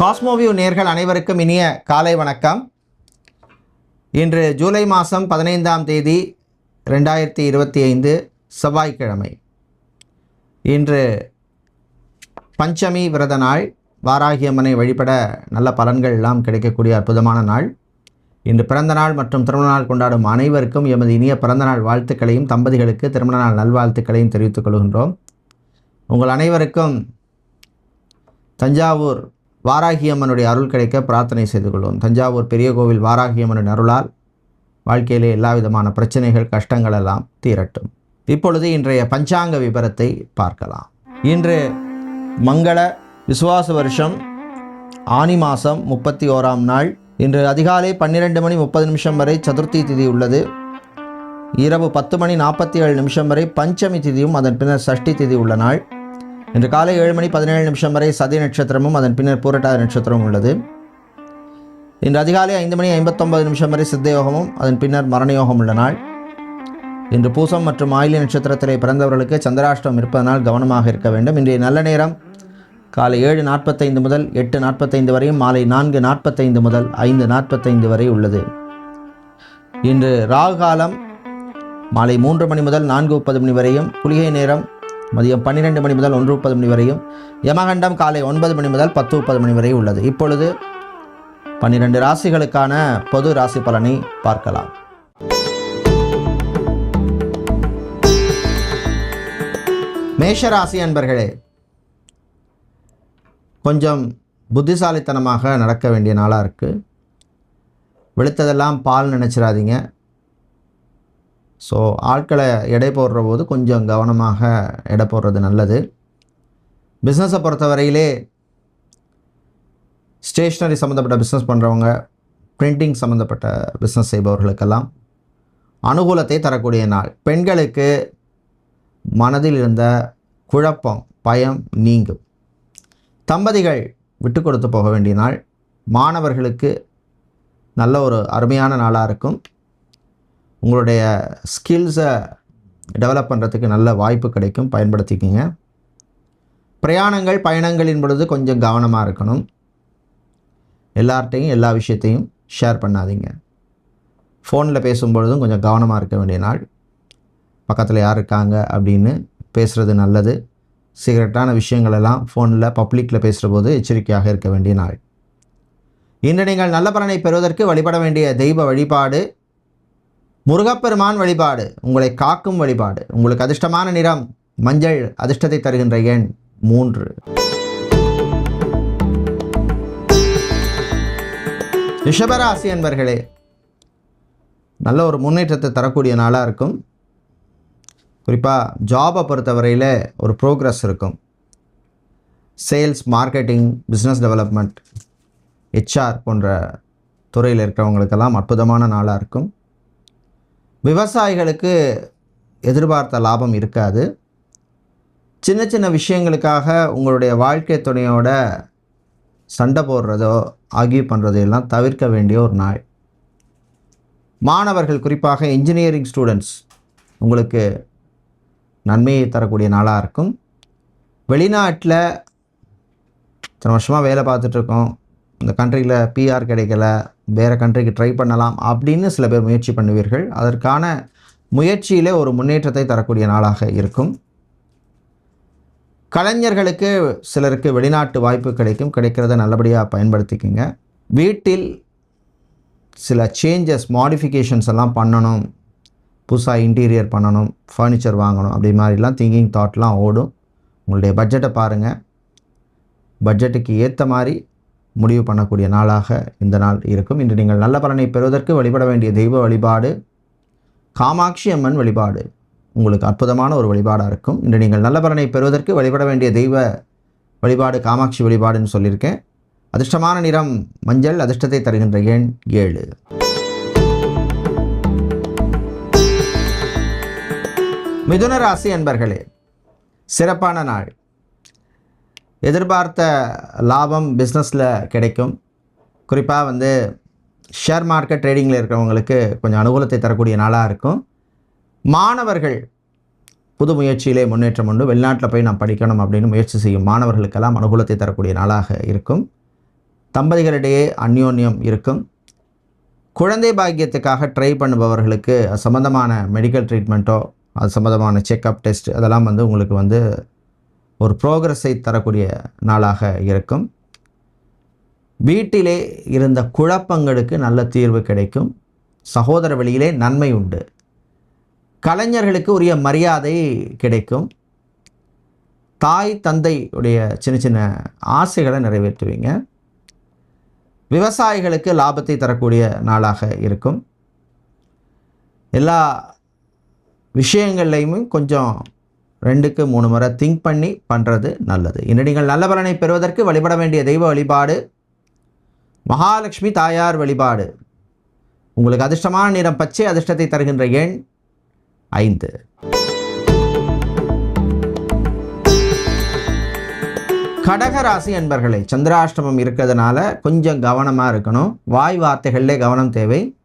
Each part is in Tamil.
காஸ்மோவியூ நேர்கள் அனைவருக்கும் இனிய காலை வணக்கம். இன்று ஜூலை மாதம் பதினைந்தாம் தேதி ரெண்டாயிரத்தி இருபத்தி ஐந்து செவ்வாய்க்கிழமை. இன்று பஞ்சமி விரத நாள். வாராகியம்மனை வழிபட நல்ல பலன்கள் எல்லாம் கிடைக்கக்கூடிய அற்புதமான நாள். இன்று பிறந்த நாள் மற்றும் திருமண நாள் கொண்டாடும் அனைவருக்கும் எமது இனிய பிறந்த நாள் வாழ்த்துக்களையும் தம்பதிகளுக்கு திருமண நாள் நல்வாழ்த்துக்களையும் தெரிவித்துக் கொள்கின்றோம். உங்கள் அனைவருக்கும் தஞ்சாவூர் வாராகியம்மனுடைய அருள் கிடைக்க பிரார்த்தனை செய்து கொள்வோம். தஞ்சாவூர் பெரிய கோவில் வாராகியம்மனின் அருளால் வாழ்க்கையிலே எல்லா விதமான பிரச்சனைகள் கஷ்டங்கள் எல்லாம் தீரட்டும். இப்பொழுது இன்றைய பஞ்சாங்க விபரத்தை பார்க்கலாம். இன்று மங்கள விசுவாச வருஷம் ஆனி மாதம் முப்பத்தி ஓராம் நாள். இன்று அதிகாலை பன்னிரெண்டு மணி முப்பது நிமிஷம் வரை சதுர்த்தி திதி உள்ளது. இரவு பத்து மணி நாற்பத்தி ஏழு நிமிஷம் வரை பஞ்சமி திதியும் அதன் பின்னர் சஷ்டி திதி உள்ள நாள். இன்று காலை ஏழு மணி பதினேழு நிமிஷம் வரை சதி நட்சத்திரமும் அதன் பின்னர் பூரட்டாதி நட்சத்திரமும் உள்ளது. இன்று அதிகாலை ஐந்து மணி ஐம்பத்தொன்பது நிமிஷம் வரை சித்தயோகமும் அதன் பின்னர் மரணயோகம் உள்ள நாள். இன்று பூசம் மற்றும் ஆயிலி நட்சத்திரத்திலே பிறந்தவர்களுக்கு சந்திராஷ்டம் இருப்பதனால் கவனமாக இருக்க வேண்டும். இன்றைய நல்ல நேரம் காலை ஏழு நாற்பத்தைந்து முதல் எட்டு நாற்பத்தைந்து வரையும் மாலை நான்கு நாற்பத்தைந்து முதல் ஐந்து நாற்பத்தைந்து வரை உள்ளது. இன்று ராகு காலம் மாலை மூன்று மணி முதல் நான்கு முப்பது மணி வரையும் குளிகை நேரம் மதியம் பன்னிரெண்டு மணி முதல் ஒன்று முப்பது மணி வரையும். யமகண்டம் காலை ஒன்பது மணி முதல் பத்து முப்பது மணி வரை உள்ளது. இப்பொழுது பன்னிரெண்டு ராசிகளுக்கான பொது ராசி பலனை பார்க்கலாம். மேஷராசி அன்பர்களே கொஞ்சம் புத்திசாலித்தனமாக நடக்க வேண்டிய நாளாக இருக்குது வெளுத்ததெல்லாம் பால் நினச்சிடாதீங்க ஸோ ஆட்களை எடை போடுற போது கொஞ்சம் கவனமாக எடை போடுறது நல்லது. பிஸ்னஸை பொறுத்தவரையிலே ஸ்டேஷ்னரி சம்மந்தப்பட்ட பிஸ்னஸ் பண்ணுறவங்க பிரிண்டிங் சம்மந்தப்பட்ட பிஸ்னஸ் செய்பவர்களுக்கெல்லாம் அனுகூலத்தை தரக்கூடிய நாள். பெண்களுக்கு மனதில் இருந்த குழப்பம் பயம் நீங்கும். தம்பதிகள் விட்டு கொடுத்து போக வேண்டிய நாள். மாணவர்களுக்கு நல்ல ஒரு அருமையான நாளாக இருக்கும். உங்களுடைய ஸ்கில்ஸை டெவலப் பண்ணுறதுக்கு நல்ல வாய்ப்பு கிடைக்கும். பயன்படுத்திக்கிங்க. பிரயாணங்கள் பயணங்களின் பொழுது கொஞ்சம் கவனமாக இருக்கணும். எல்லார்ட்டையும் எல்லா விஷயத்தையும் ஷேர் பண்ணாதீங்க. ஃபோனில் பேசும்பொழுதும் கொஞ்சம் கவனமாக இருக்க வேண்டிய நாள். பக்கத்தில் யார் இருக்காங்க அப்படின்னு பேசுகிறது நல்லது. சீக்ரெட்டான விஷயங்களெல்லாம் ஃபோனில் பப்ளிக்கில் பேசுகிற போது எச்சரிக்கையாக இருக்க வேண்டிய நாள். இன்று நீங்கள் நல்ல பலனை பெறுவதற்கு வழிபட வேண்டிய தெய்வ வழிபாடு முருகப்பெருமான் வழிபாடு உங்களை காக்கும் வழிபாடு உங்களுக்கு அதிர்ஷ்டமான நிறம் மஞ்சள் அதிர்ஷ்டத்தை தருகின்ற எண் மூன்று. ரிஷபராசி என்பர்களே நல்ல ஒரு முன்னேற்றத்தை தரக்கூடிய நாளாக இருக்கும். குறிப்பாக ஜாபை பொறுத்தவரையில் ஒரு ப்ரோக்ரஸ் இருக்கும். Sales marketing business development HR போன்ற துறையில் இருக்கிறவங்களுக்கெல்லாம் அற்புதமான நாளாக இருக்கும். விவசாயிகளுக்கு எதிர்பார்த்த லாபம் இருக்காது. சின்ன சின்ன விஷயங்களுக்காக உங்களுடைய வாழ்க்கை துணையோட சண்டை போடுறதோ ஆகிய பண்ணுறதோ எல்லாம் தவிர்க்க வேண்டிய ஒரு நாள். மாணவர்கள் குறிப்பாக இன்ஜினியரிங் ஸ்டூடெண்ட்ஸ் உங்களுக்கு நன்மையை தரக்கூடிய நாளாக இருக்கும். வெளிநாட்டில் இத்தனை வருஷமாக வேலை பார்த்துட்ருக்கோம் இந்த கண்ட்ரியில் பிஆர் கிடைக்கல. வேறு கண்ட்ரிக்கு ட்ரை பண்ணலாம் அப்படின்னு சில பேர் முயற்சி பண்ணுவீர்கள். அதற்கான முயற்சியிலே ஒரு முன்னேற்றத்தை தரக்கூடிய நாளாக இருக்கும். கலைஞர்களுக்கு சிலருக்கு வெளிநாட்டு வாய்ப்பு கிடைக்கும். கிடைக்கிறத நல்லபடியாக பயன்படுத்திக்கங்க. வீட்டில் சில சேஞ்சஸ் மாடிஃபிகேஷன்ஸ் எல்லாம் பண்ணணும். புதுசாக இன்டீரியர் பண்ணணும் ஃபர்னிச்சர் வாங்கணும் அப்படி மாதிரிலாம் திங்கிங் தாட்லாம் ஓடும். உங்களுடைய பட்ஜெட்டை பாருங்கள் பட்ஜெட்டுக்கு ஏற்ற மாதிரி முடிவு பண்ணக்கூடிய நாளாக இந்த நாள் இருக்கும். இன்று நீங்கள் நல்ல பலனை பெறுவதற்கு வழிபட வேண்டிய தெய்வ வழிபாடு காமாட்சி அம்மன் வழிபாடு உங்களுக்கு அற்புதமான ஒரு வழிபாடாக இருக்கும். இன்று நீங்கள் நல்ல பலனை பெறுவதற்கு வழிபட வேண்டிய தெய்வ வழிபாடு காமாட்சி வழிபாடுன்னு சொல்லியிருக்கேன். அதிர்ஷ்டமான நிறம் மஞ்சள் அதிர்ஷ்டத்தை தருகின்ற எண் ஏழு. மிதுன ராசி அன்பர்களே சிறப்பான நாள். எதிர்பார்த்த லாபம் பிஸ்னஸில் கிடைக்கும். குறிப்பாக வந்து ஷேர் மார்க்கெட் ட்ரேடிங்கில் இருக்கிறவங்களுக்கு கொஞ்சம் அனுகூலத்தை தரக்கூடிய நாளாக இருக்கும். மாணவர்கள் புது முயற்சியிலே முன்னேற்றம் உண்டு. வெளிநாட்டில் போய் நான் படிக்கணும் அப்படின்னு முயற்சி செய்யும் மாணவர்களுக்கெல்லாம் அனுகூலத்தை தரக்கூடிய நாளாக இருக்கும். தம்பதிகளிடையே அந்யோன்யம் இருக்கும். குழந்தை பாக்கியத்துக்காக ட்ரை பண்ணுபவர்களுக்கு சம்மந்தமான மெடிக்கல் ட்ரீட்மெண்ட்டோ அது சம்மந்தமான செக்கப் டெஸ்ட் அதெல்லாம் வந்து உங்களுக்கு வந்து ஒரு ப்ரோக்ரஸை தரக்கூடிய நாளாக இருக்கும். வீட்டிலே இருந்த குழப்பங்களுக்கு நல்ல தீர்வு கிடைக்கும். சகோதர வழியிலே நன்மை உண்டு. கலைஞர்களுக்கு உரிய மரியாதை கிடைக்கும். தாய் தந்தை உடைய சின்ன சின்ன ஆசைகளை நிறைவேற்றுவீங்க. விவசாயிகளுக்கு லாபத்தை தரக்கூடிய நாளாக இருக்கும். எல்லா விஷயங்கள்லையுமே கொஞ்சம் ரெண்டுக்கு மூணு முறை திங்க் பண்ணி பண்ணுறது நல்லது. இன்று நீங்கள் நல்ல பலனை பெறுவதற்கு வழிபட வேண்டிய தெய்வ வழிபாடு மகாலட்சுமி தாயார் வழிபாடு. உங்களுக்கு அதிர்ஷ்டமான நிறம் பச்சை அதிர்ஷ்டத்தை தருகின்ற எண் ஐந்து. கடகராசி என்பர்களே சந்திராஷ்டமம் இருக்கிறதுனால கொஞ்சம் கவனமாக இருக்கணும். வாய் வார்த்தைகளிலே கவனம் தேவை.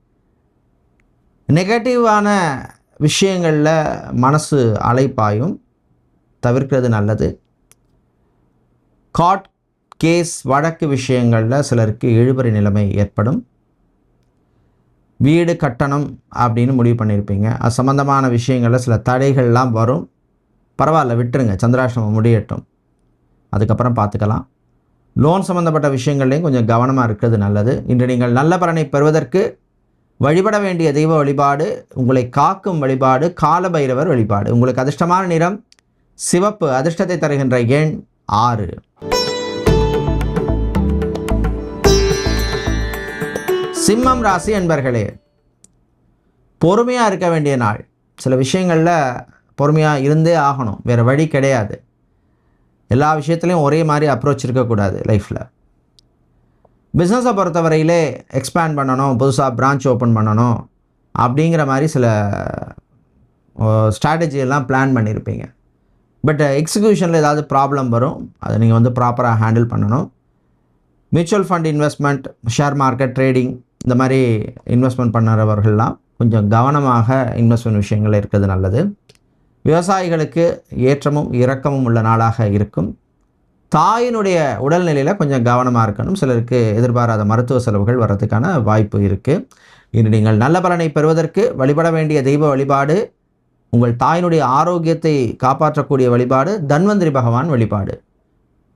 நெகட்டிவான விஷயங்களில் மனசு அலைப்பாயும் தவிர்க்கிறது நல்லது. காட் கேஸ் வழக்கு விஷயங்களில் சிலருக்கு இழுபறி நிலைமை ஏற்படும். வீடு கட்டணம் அப்படின்னு முடிவு பண்ணியிருப்பீங்க அது சம்மந்தமான விஷயங்களில் சில தடைகள்லாம் வரும். பரவாயில்ல விட்டுருங்க. சந்திராஷ்டமம் முடியட்டும். அதுக்கப்புறம் பார்த்துக்கலாம். லோன் சம்மந்தப்பட்ட விஷயங்கள்லையும் கொஞ்சம் கவனமாக இருக்கிறது நல்லது. இன்று நீங்கள் நல்ல பலனை பெறுவதற்கு வழிபட வேண்டிய தெய்வ வழிபாடு உங்களை காக்கும் வழிபாடு காலபைரவர் வழிபாடு. உங்களுக்கு அதிர்ஷ்டமான நிறம் சிவப்பு அதிர்ஷ்டத்தை தருகின்ற எண் ஆறு. சிம்மம் ராசி என்பர்களே பொறுமையாக இருக்க வேண்டிய நாள். சில விஷயங்களில் பொறுமையாக இருந்தே ஆகணும். வேறு வழி கிடையாது. எல்லா விஷயத்துலையும் ஒரே மாதிரி அப்ரோச் இருக்கக்கூடாது லைஃப்பில் பிஸ்னஸை பொறுத்தவரையிலே எக்ஸ்பேண்ட் பண்ணணும் புதுசாக பிரான்ச் ஓப்பன் பண்ணணும் அப்படிங்கிற மாதிரி சில ஸ்ட்ராட்டஜி எல்லாம் பிளான் பண்ணியிருப்பீங்க பட் எக்ஸிக்யூஷனில் uh, ஏதாவது ப்ராப்ளம் வரும் அதை நீங்கள் வந்து ப்ராப்பராக ஹேண்டில் பண்ணணும். Mutual fund investment share market trading இந்த மாதிரி இன்வெஸ்ட்மெண்ட் பண்ணுறவர்கள்லாம் கொஞ்சம் கவனமாக இன்வெஸ்ட்மெண்ட் விஷயங்கள் இருக்கிறது நல்லது. விவசாயிகளுக்கு ஏற்றமும் இரக்கமும் உள்ள நாளாக இருக்கும். தாயினுடைய உடல்நிலையில் கொஞ்சம் கவனமாக இருக்கணும். சிலருக்கு எதிர்பாராத மருத்துவ செலவுகள் வர்றதுக்கான வாய்ப்பு இருக்குது இன்று நீங்கள் நல்ல பலனை பெறுவதற்கு வழிபட வேண்டிய தெய்வ வழிபாடு உங்கள் தாயினுடைய ஆரோக்கியத்தை காப்பாற்றக்கூடிய வழிபாடு தன்வந்திரி பகவான் வழிபாடு.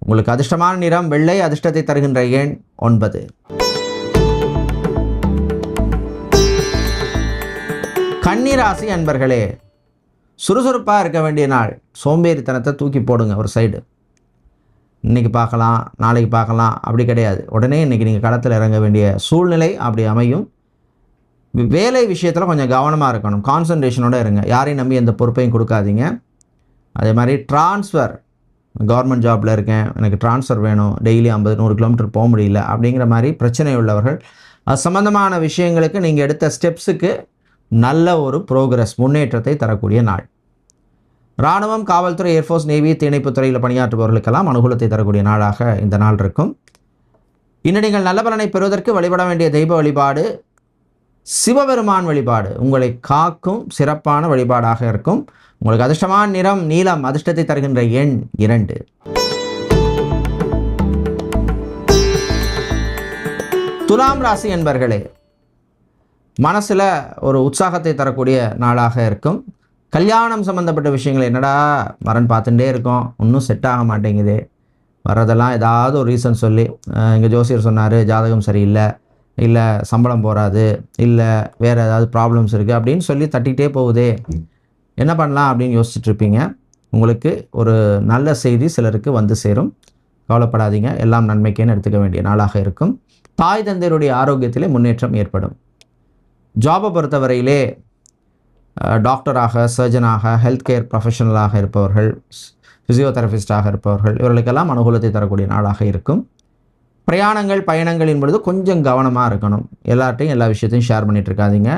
உங்களுக்கு அதிர்ஷ்டமான நிறம் வெள்ளை அதிர்ஷ்டத்தை தருகின்ற எண் ஒன்பது. கன்னிராசி அன்பர்களே சுறுசுறுப்பாக இருக்க வேண்டிய நாள். சோம்பேறித்தனத்தை தூக்கி போடுங்க ஒரு சைடு. இன்றைக்கி பார்க்கலாம் நாளைக்கு பார்க்கலாம் அப்படி கிடையாது. உடனே இன்றைக்கி நீங்கள் களத்தில் இறங்க வேண்டிய சூழ்நிலை அப்படி அமையும். வேலை விஷயத்தில் கொஞ்சம் கவனமாக இருக்கணும். கான்சன்ட்ரேஷனோடு இருங்க. யாரையும் நம்பி எந்த பொறுப்பையும் கொடுக்காதீங்க. அதே மாதிரி ட்ரான்ஸ்ஃபர் கவர்மெண்ட் ஜாப்பில் இருக்கேன். எனக்கு ட்ரான்ஸ்ஃபர் வேணும். டெய்லி ஐம்பது நூறு கிலோமீட்டர் போக முடியல. அப்படிங்கிற மாதிரி பிரச்சனை உள்ளவர்கள் அது சம்மந்தமான விஷயங்களுக்கு நீங்கள் எடுத்த ஸ்டெப்ஸுக்கு நல்ல ஒரு ப்ரோக்ரஸ் முன்னேற்றத்தை தரக்கூடிய நாள். இராணுவம் காவல்துறை ஏர்ஃபோர்ஸ் நேவி தீயணைப்புத் துறையில் பணியாற்றுபவர்களுக்கெல்லாம் அனுகூலத்தை தரக்கூடிய நாளாக இந்த நாள் இருக்கும். இன்னும் நீங்கள் நல்ல பலனை பெறுவதற்கு வழிபட வேண்டிய தெய்வ வழிபாடு சிவபெருமான் வழிபாடு. உங்களை காக்கும் சிறப்பான வழிபாடாக இருக்கும். உங்களுக்கு அதிர்ஷ்டமான நிறம் நீலம் அதிர்ஷ்டத்தை தருகின்ற எண் இரண்டு. துலாம் ராசி என்பர்களே மனசில் ஒரு உற்சாகத்தை தரக்கூடிய நாளாக இருக்கும். கல்யாணம் சம்மந்தப்பட்ட விஷயங்கள் என்னடா வரன் பார்த்துட்டே இருக்கோம். இன்னும் செட் ஆக மாட்டேங்குது. வர்றதெல்லாம் ஏதாவது ஒரு ரீசன் சொல்லி இங்கே ஜோசியர் சொன்னார் ஜாதகம் சரியில்லை. இல்லை சம்பளம் போகாது இல்லை வேறு ஏதாவது ப்ராப்ளம்ஸ் இருக்குது அப்படின்னு சொல்லி தட்டிக்கிட்டே போகுதே. என்ன பண்ணலாம் அப்படின்னு யோசிச்சுட்ருப்பீங்க உங்களுக்கு ஒரு நல்ல செய்தி சிலருக்கு வந்து சேரும். கவலைப்படாதீங்க. எல்லாம் நன்மைக்கேன்னு எடுத்துக்க வேண்டிய நாளாக இருக்கும். தாய் தந்தையருடைய ஆரோக்கியத்திலே முன்னேற்றம் ஏற்படும். ஜாபை பொறுத்தவரையிலே டாக்டராக சர்ஜனாக ஹெல்த் கேர் ப்ரொஃபஷனலாக இருப்பவர்கள் ஃபிசியோதெரபிஸ்டாக இருப்பவர்கள் இவர்களுக்கெல்லாம் அனுகூலத்தை தரக்கூடிய நாளாக இருக்கும். பிரயாணங்கள் பயணங்களின் பொழுது கொஞ்சம் கவனமாக இருக்கணும். எல்லார்ட்டையும் எல்லா விஷயத்தையும் ஷேர் பண்ணிட்டு இருக்காதிங்க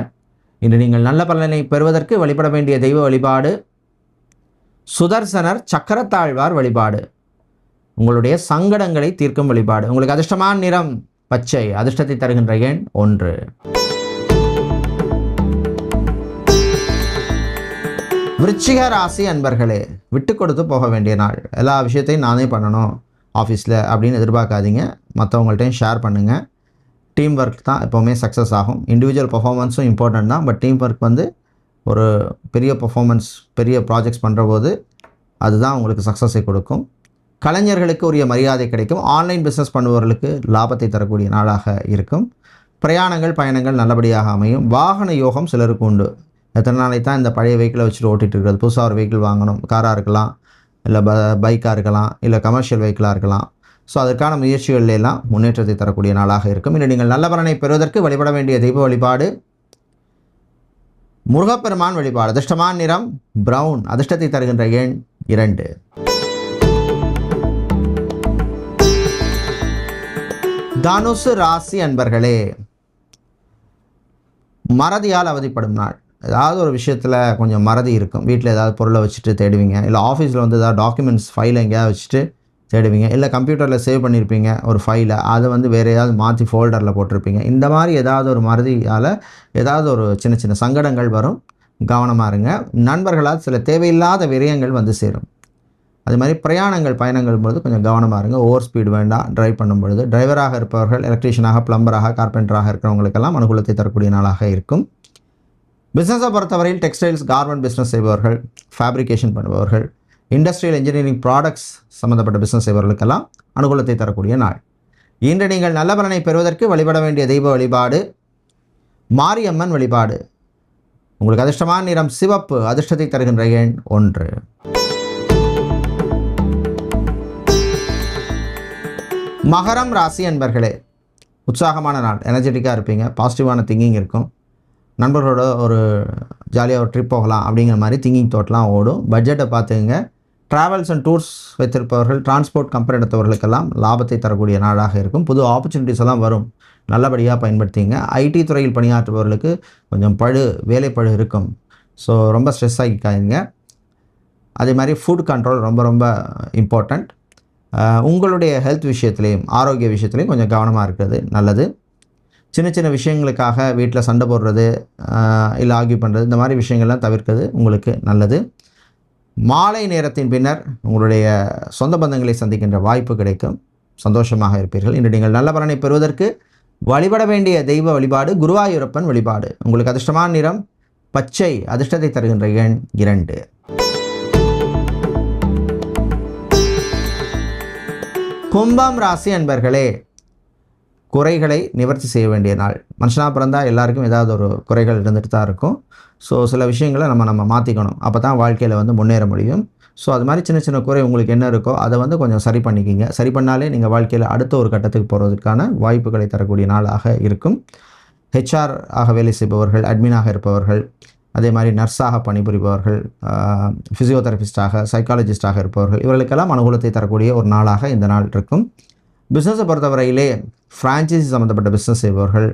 இன்று நீங்கள் நல்ல பலனை பெறுவதற்கு வழிபட வேண்டிய தெய்வ வழிபாடு சுதர்சனர் சக்கரத்தாழ்வார் வழிபாடு உங்களுடைய சங்கடங்களை தீர்க்கும் வழிபாடு. உங்களுக்கு அதிர்ஷ்டமான நிறம் பச்சை அதிர்ஷ்டத்தை தருகின்ற எண் ஒன்று. விருச்சிக ராசி அன்பர்களே விட்டு கொடுத்து போக வேண்டிய நாள். எல்லா விஷயத்தையும் நானே பண்ணணும். ஆஃபீஸில் அப்படின்னு எதிர்பார்க்காதீங்க. மற்றவங்கள்ட்டையும் ஷேர் பண்ணுங்கள் டீம் ஒர்க் தான் எப்போவுமே சக்ஸஸ் ஆகும். இண்டிவிஜுவல் பர்ஃபார்மன்ஸும் இம்பார்ட்டன்ட் தான். பட் டீம் ஒர்க் வந்து ஒரு பெரிய பர்ஃபார்மன்ஸ் பெரிய ப்ராஜெக்ட்ஸ் பண்ணுற போது அதுதான் உங்களுக்கு சக்ஸஸை கொடுக்கும். கலைஞர்களுக்கு உரிய மரியாதை கிடைக்கும். ஆன்லைன் பிஸ்னஸ் பண்ணுபவர்களுக்கு லாபத்தை தரக்கூடிய நாளாக இருக்கும். பிரயாணங்கள் பயணங்கள் நல்லபடியாக அமையும். வாகன யோகம் சிலருக்கு உண்டு. எத்தனை நாளைக்கு தான் இந்த பழைய வெஹிக்கிளை வச்சுட்டு ஓட்டிகிட்டு இருக்கிறது? புதுசாக ஒரு வெஹிக்கிள் வாங்கணும். காராக இருக்கலாம். இல்லை ப பைக்காக இருக்கலாம் இல்லை கமர்ஷியல் வெஹிக்கிளாக இருக்கலாம். ஸோ அதற்கான முயற்சிகளிலெல்லாம் முன்னேற்றத்தை தரக்கூடிய நாளாக இருக்கும். இன்று நீங்கள் நல்ல பலனை பெறுவதற்கு வழிபட வேண்டிய தெய்வ வழிபாடு. முருகப்பெருமான் வழிபாடு. அதிர்ஷ்டமான நிறம் ப்ரௌன் அதிர்ஷ்டத்தை தருகின்ற எண் இரண்டு. தனுசு ராசி அன்பர்களே மறதியால் அவதிப்படும் நாள். ஏதாவது ஒரு விஷயத்தில் கொஞ்சம் மறதி இருக்கும். வீட்டில் ஏதாவது பொருளை வச்சுட்டு தேடுவீங்க. இல்லை ஆஃபீஸில் வந்து ஏதாவது டாக்குமெண்ட்ஸ் ஃபைலை எங்கேயாவது வச்சுட்டு தேடுவீங்க. இல்லை கம்ப்யூட்டரில் சேவ் பண்ணியிருப்பீங்க ஒரு ஃபைலை அதை வந்து வேறு ஏதாவது மாற்றி ஃபோல்டரில் போட்டிருப்பீங்க. இந்த மாதிரி ஏதாவது ஒரு மறதியால் ஏதாவது ஒரு சின்ன சின்ன சங்கடங்கள் வரும். கவனமாக இருங்க. நண்பர்களால் சில தேவையில்லாத விரயங்கள் வந்து சேரும். அது மாதிரி பிரயாணங்கள் பயணங்கள் பொழுது கொஞ்சம் கவனமாக இருங்க. ஓவர் ஸ்பீடு வேண்டாம். டிரைவ் பண்ணும் பொழுது டிரைவராக இருப்பவர்கள் எலக்ட்ரீஷியனாக ப்ளம்பராக கார்பெண்டராக இருக்கிறவங்களுக்கெல்லாம் அனுகூலத்தை தரக்கூடிய நாளாக இருக்கும். பிஸ்னஸை பொறுத்தவரையில் டெக்ஸ்டைல்ஸ் கார்மெண்ட் பிஸ்னஸ் செய்பவர்கள் ஃபேப்ரிகேஷன் பண்ணுபவர்கள் இண்டஸ்ட்ரியல் இன்ஜினியரிங் ப்ராடக்ட்ஸ் சம்மந்தப்பட்ட பிஸ்னஸ் செய்பவர்களுக்கெல்லாம் அனுகூலத்தை தரக்கூடிய நாள். இன்று நீங்கள் நல்ல பலனை பெறுவதற்கு வழிபட வேண்டிய தெய்வ வழிபாடு மாரியம்மன் வழிபாடு. உங்களுக்கு அதிர்ஷ்டமான நிறம் சிவப்பு அதிர்ஷ்டத்தை தருகின்ற எண் ஒன்று. மகரம் ராசி அன்பர்களே உற்சாகமான நாள் எனர்ஜெட்டிக்காக இருப்பீங்க பாசிட்டிவான திங்கிங் இருக்கும். நண்பர்களோட ஒரு ஜாலியாக ஒரு ட்ரிப் போகலாம் அப்படிங்கிற மாதிரி திங்கிங் தோட்டெலாம் ஓடும். பட்ஜெட்டை பார்த்துங்க ட்ராவல்ஸ் அண்ட் டூர்ஸ் வைத்திருப்பவர்கள் டிரான்ஸ்போர்ட் கம்பெனி எடுத்தவர்களுக்கெல்லாம் லாபத்தை தரக்கூடிய நாடாக இருக்கும். புது ஆப்பர்ச்சுனிட்டிஸ் எல்லாம் வரும். நல்லபடியாக பயன்படுத்திங்க ஐடி துறையில் பணியாற்றுபவர்களுக்கு கொஞ்சம் பழு வேலைப்பழு இருக்கும். ஸோ ரொம்ப ஸ்ட்ரெஸ் ஆகிக்காதீங்க. அதே மாதிரி ஃபுட் கண்ட்ரோல் ரொம்ப ரொம்ப இம்பார்ட்டண்ட் உங்களுடைய ஹெல்த் விஷயத்துலேயும் ஆரோக்கிய விஷயத்துலேயும் கொஞ்சம் கவனமாக இருக்கிறது நல்லது. சின்ன சின்ன விஷயங்களுக்காக வீட்டில் சண்டை போடுறது இல்லை ஆர்கியூ பண்ணுறது இந்த மாதிரி விஷயங்கள்லாம் தவிர்க்கிறது உங்களுக்கு நல்லது. மாலை நேரத்தின் பின்னர் உங்களுடைய சொந்த பந்தங்களை சந்திக்கின்ற வாய்ப்பு கிடைக்கும். சந்தோஷமாக இருப்பீர்கள். இன்று நீங்கள் நல்ல பலனை பெறுவதற்கு வழிபட வேண்டிய தெய்வ வழிபாடு குருவாயூரப்பன் வழிபாடு. உங்களுக்கு அதிர்ஷ்டமான நிறம் பச்சை அதிர்ஷ்டத்தை தருகின்ற எண் இரண்டு. கும்பம் ராசி அன்பர்களே குறைகளை நிவர்த்தி செய்ய வேண்டிய நாள். மனுஷனாக பிறந்தால் எல்லாருக்கும் ஏதாவது ஒரு குறைகள் இருந்துட்டு தான் இருக்கும். ஸோ சில விஷயங்களை நம்ம நம்ம மாற்றிக்கணும் அப்போ தான் வாழ்க்கையில் வந்து முன்னேற முடியும். ஸோ அது மாதிரி சின்ன சின்ன குறை உங்களுக்கு என்ன இருக்கோ அதை வந்து கொஞ்சம் சரி பண்ணிக்கிங்க. சரி பண்ணாலே நீங்கள் வாழ்க்கையில் அடுத்த ஒரு கட்டத்துக்கு போகிறதுக்கான வாய்ப்புகளை தரக்கூடிய நாளாக இருக்கும். ஹெச்ஆர் ஆக வேலை செய்பவர்கள் அட்மினாக இருப்பவர்கள் அதே மாதிரி நர்ஸாக பணிபுரிபவர்கள் ஃபிசியோதெரபிஸ்டாக சைக்காலஜிஸ்டாக இருப்பவர்கள் இவர்களுக்கெல்லாம் அனுகூலத்தை தரக்கூடிய ஒரு நாளாக இந்த நாள் இருக்கும். பிஸ்னஸை பொறுத்தவரையிலே ஃப்ரான்ச்சைசி சம்மந்தப்பட்ட பிஸ்னஸ் செய்பவர்கள்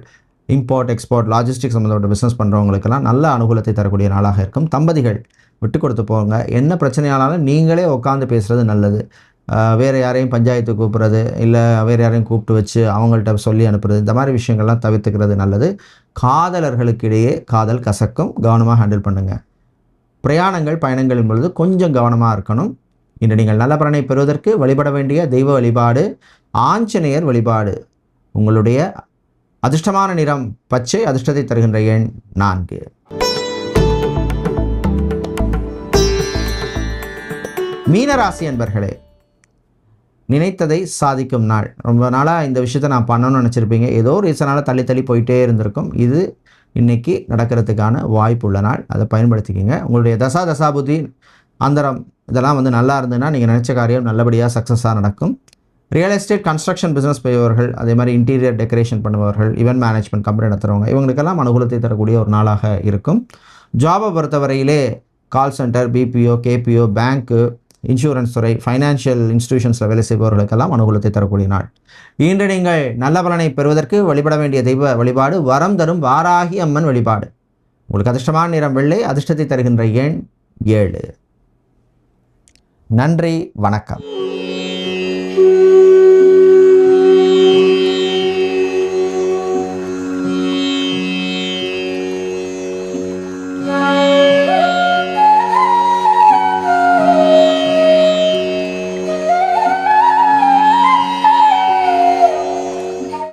இம்போர்ட் எக்ஸ்போர்ட் லாஜிஸ்டிக் சம்மந்தப்பட்ட பிஸ்னஸ் பண்ணுறவங்களுக்கெல்லாம் நல்ல அனுகூலத்தை தரக்கூடிய நாளாக இருக்கும். தம்பதிகள் விட்டு கொடுத்து போங்க. என்ன பிரச்சனையானாலும் நீங்களே உட்காந்து பேசுகிறது நல்லது. வேறு யாரையும் பஞ்சாயத்து கூப்பிட்றது இல்லை வேறு யாரையும் கூப்பிட்டு வச்சு அவங்கள்ட்ட சொல்லி அனுப்புறது இந்த மாதிரி விஷயங்கள்லாம் தவிர்த்துக்கிறது நல்லது. காதலர்களுக்கிடையே காதல் கசக்கும். கவனமாக ஹேண்டில் பண்ணுங்கள் பிரயாணங்கள் பயணங்களின் பொழுது கொஞ்சம் கவனமாக இருக்கணும். இன்று நீங்கள் நல்ல பலனை பெறுவதற்கு வழிபட வேண்டிய தெய்வ வழிபாடு ஆஞ்சநேயர் வழிபாடு உங்களுடைய அதிர்ஷ்டமான நிறம் பச்சை அதிர்ஷ்டத்தை தருகின்ற எண் நான்கு. மீனராசி என்பர்களே நினைத்ததை சாதிக்கும் நாள். ரொம்ப நாளாக இந்த விஷயத்தை நான் பண்ணணும்னு நினச்சிருப்பீங்க. ஏதோ ஒரு ரீசனால் தள்ளி தள்ளி போயிட்டே இருந்திருக்கும். இது இன்றைக்கி நடக்கிறதுக்கான வாய்ப்பு உள்ள நாள். அதை பயன்படுத்திக்கிங்க. உங்களுடைய தசா தசாபுதி அந்தரம் இதெல்லாம் வந்து நல்லா இருந்ததுன்னா நீங்கள் நினச்ச காரியம் நல்லபடியாக சக்ஸஸாக நடக்கும். ரியல் எஸ்டேட் கன்ஸ்ட்ரக்ஷன் பிஸ்னஸ் செய்பவர்கள் அதே மாதிரி இன்டீரியர் டெக்கரேஷன் பண்ணுபவர்கள் இவெண்ட் மேனேஜ்மெண்ட் கம்பெனி நடத்துகிறவங்க இவங்களுக்கெல்லாம் அனுகூலத்தை தரக்கூடிய ஒரு நாளாக இருக்கும். ஜாபை பொறுத்தவரையிலே கால் சென்டர் பிபிஓ கேபிஓ பேங்க்கு இன்சூரன்ஸ் துறை ஃபைனான்ஷியல் இன்ஸ்டிடியூஷன்ஸில் வேலை செய்பவர்களுக்கெல்லாம் அனுகூலத்தை தரக்கூடிய நாள். இன்று நீங்கள் நல்ல பலனை பெறுவதற்கு வழிபட வேண்டிய தெய்வ வழிபாடு வரம் தரும் வாராகி அம்மன் வழிபாடு. உங்களுக்கு அதிர்ஷ்டமான நிறம் வெள்ளை அதிர்ஷ்டத்தை தருகின்ற எண் ஏழு. நன்றி வணக்கம்.